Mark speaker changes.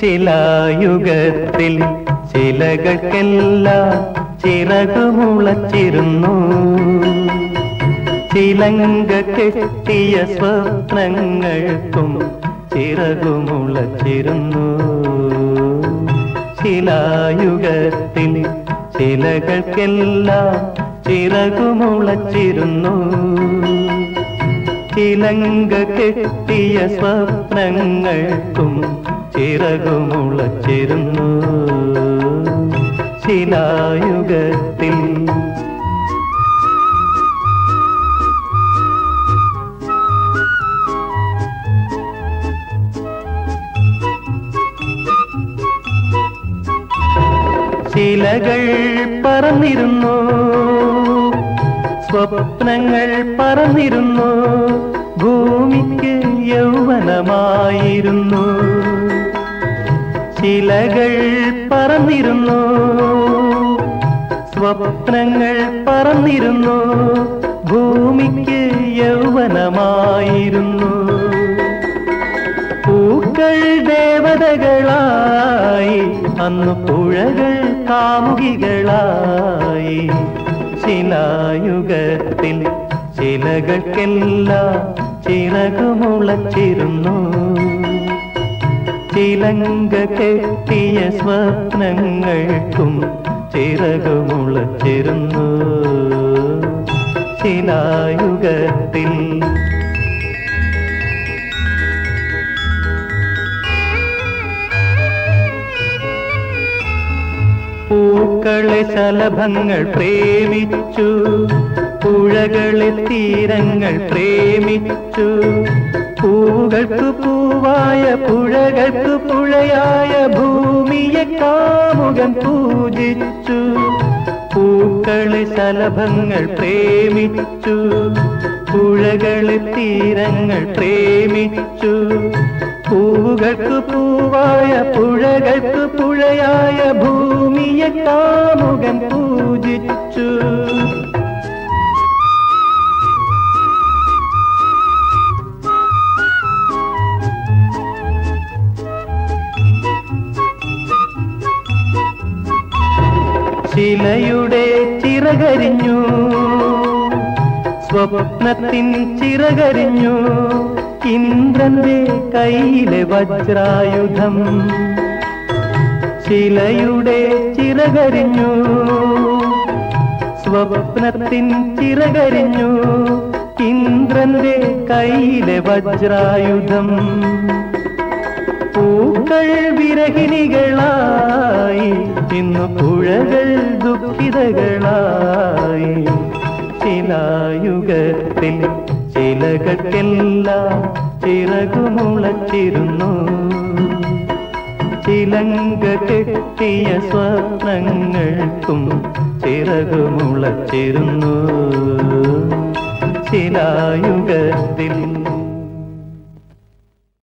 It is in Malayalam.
Speaker 1: ശിലായുഗത്തിൽ ശിലകൾക്കെല്ലാം ചിറകുമുളച്ചിരുന്നു. ചിലങ്ക കെട്ടിയ സ്വപ്നങ്ങൾക്കും ചിറകുമുളച്ചിരുന്നു. ശിലായുഗത്തിൽ ശിലകൾക്കെല്ലാം ചിറകുമുളച്ചിരുന്നു. ചിലങ്ക കെട്ടിയ സ്വപ്നങ്ങൾക്കും ചിറകുമുളച്ചിരുന്നു. ശിലായുഗത്തിൽ ശിലകൾ പറന്നിരുന്നു. സ്വപ്നങ്ങൾ പറന്നിരുന്നു. ഭൂമിക്ക് യൗവനമായിരുന്നു. ശിലകൾ പറന്നിരുന്നു. സ്വപ്നങ്ങൾ പറന്നിരുന്നു. ഭൂമിക്ക് യൗവനമായിരുന്നു. പൂക്കൾ ദേവതകളായി അന്ന് പുഴകൾ കാമുകികളായി. ശിലായുഗത്തിൽ ശിലകൾക്കെല്ലാം ചിറകുമുളച്ചിരുന്നു. ചിലങ്ക കെട്ടിയ സ്വപ്നങ്ങൾക്കും ചിറകുമുളച്ചിരുന്നു ശിലായുഗത്തിൽ പൂക്കളെ ശലഭങ്ങൾ പ്രേമിച്ചു പുഴകളെ തീരങ്ങൾ പ്രേമിച്ചു പൂകൾക്ക് പൂവായ പുഴകൾക്ക് പുഴയായ ഭൂമിയെ കാമുകൻ പൂജിച്ചു. പൂക്കളെ ശലഭങ്ങൾ പ്രേമിച്ചു. പുഴകളെ തീരങ്ങൾ പ്രേമിച്ചു. പൂവുകൾക്ക് പൂവായ പുഴകൾക്ക് പുഴയായ ഭൂമിയെ കാമുകൻ ശിലയുടെ ചിറകരിഞ്ഞു. സ്വപ്നത്തിൻ ചിറകരിഞ്ഞു. ഇന്ദ്രന്റെ കയ്യിലെ വജ്രായുധം ശിലയുടെ ചിറകരിഞ്ഞു. സ്വപ്നത്തിൻ ചിറകരിഞ്ഞു. ഇന്ദ്രന്റെ കയ്യിലെ വജ്രായുധം. പൂക്കൾ വിരഹിണികളായി ഇന്ന് പുഴകൾ ദുഃഖിതകളായി. ശിലായുഗത്തിൽ ചിലകൾക്കെല്ലാം ചിറകുമുളച്ചിരുന്നു. ചിലങ്ക കെട്ടിയ സ്വപ്നങ്ങൾക്കും ചിറകുമുളച്ചിരുന്നു. ശിലായുഗത്തിൽ